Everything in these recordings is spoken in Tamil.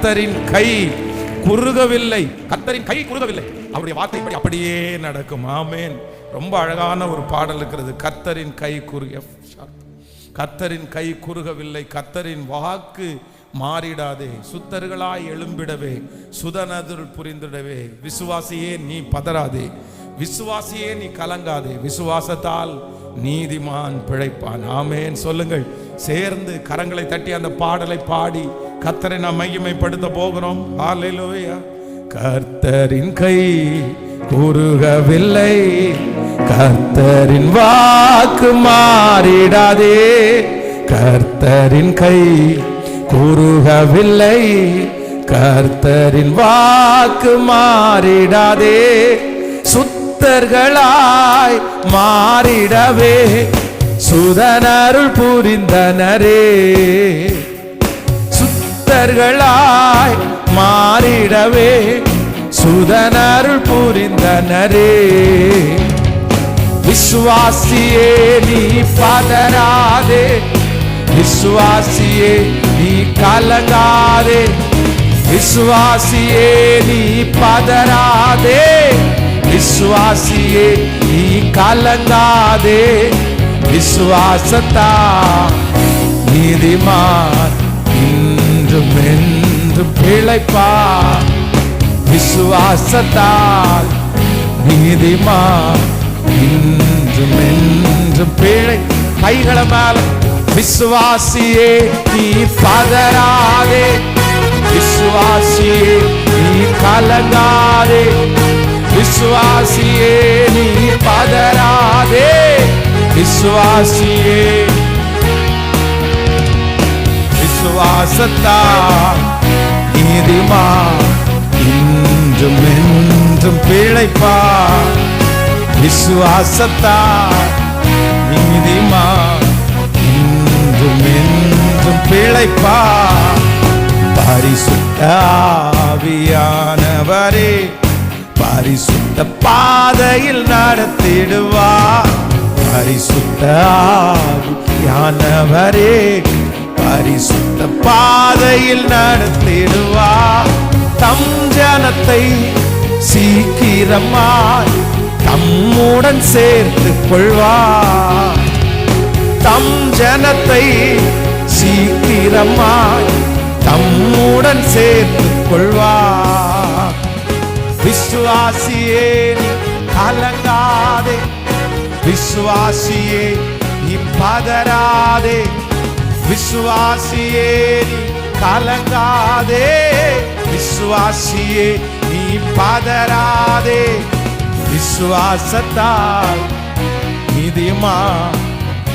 கத்தரின் கை குறுகவில்லை. கத்தரின் கை குறுகவில்லை. அவருடைய வார்த்தைப்படி அப்படியே நடக்கும். ஆமேன். ரொம்ப அழகான ஒரு பாடல் இருக்கிறது. கத்தரின் கை குறுகிய கத்தரின் கை குறுகவில்லை. கத்தரின் வாக்கு மாறிடாதே. சுத்தர்களாய் எழும்பிடவே. சுதனதுள் புரிந்திடவே. விசுவாசியே நீ பதறாதே. விசுவாசியே நீ கலங்காதே. விசுவாசத்தால் நீதிமான் பிழைப்பான். ஆமேன். சொல்லுங்கள். சேர்ந்து கரங்களை தட்டி அந்த பாடலை பாடி கத்தரை நாம் மையமைப்படுத்த போகிறோம். ஹalleluya கர்த்தரின் கை குறுகவில்லை. கர்த்தரின் வாக்கு மாறிடாதே. கர்த்தரின் கை குறுகவில்லை. கர்த்தரின் வாக்கு மாறிடாதே. சுத்தர்களாய் மாறிடவே. சுதனருள் புரிந்தனரே. சுத்தர்களாய் மாறிடவே சுதனருள் புரிந்தனரே விசுவாசியே நீ பதராதே விசுவாசியே நீ கலங்காதே. விசுவாசியே நீ பதராதே விசுவாசியே நீ கலங்காதே. விசுவாசத்தா நீதிமான். இன்றும் என்று பிழைப்பா? விசுவாசத்தால் நீதிமா? இன்றும் என்றும் பிழை. கைகளை மேல விசுவாசியே நீ பதறாதே. விசுவாசியே நீ கலங்காதே. விசுவாசியே நீ பதறாதே. விசுவாசியே விசுவாசத்தால் நீதிமா இன்றும் என்றும் பிழைப்பா. விசுவாசத்தால் நீதிமா இன்றும் என்றும் பிழைப்பா. பரிசுத்தாவியானவரே பரிசுத்த பாதையில் நடத்திடுவா. பரிசுத்தாவியானவரே பரிசுத்த பாதையில் நடத்திடுவா. தம் ஜனத்தை சீக்கிரமாய் தம்முடன் சேர்த்து கொள்வா. தம் ஜனத்தை சீக்கிரமாய் தம்முடன் சேர்த்து கொள்வா. விசுவாசியே கலங்காதே. விசுவாசியே இப்பதராதே விசுவாசியே நீ கலங்காதே. விசுவாசியே நீ பதராதே விசுவாசத்தால் நிதிமா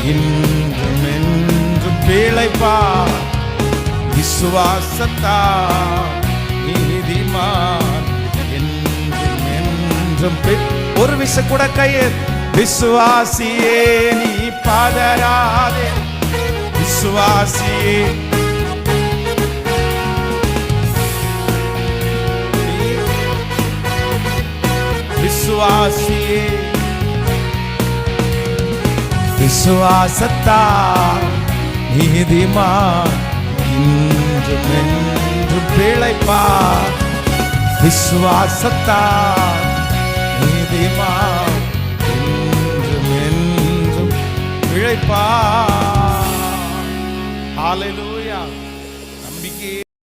இன்றும் என்றும் பிழைப்பா? விசுவாசத்தால் நீதிமான் என்றும் என்றும் ஒரு விச கூட கையில். விசுவாசியே நீ பதராதே விசுவாசியே. விசுவாசியே. விசுவாசத்தா நீதிமா இன்று என்றும் பிழைப்பார் விசுவாசத்தால் நீதிமான் இன்றும் என்றும் பிழைப்பார் Hallelujah.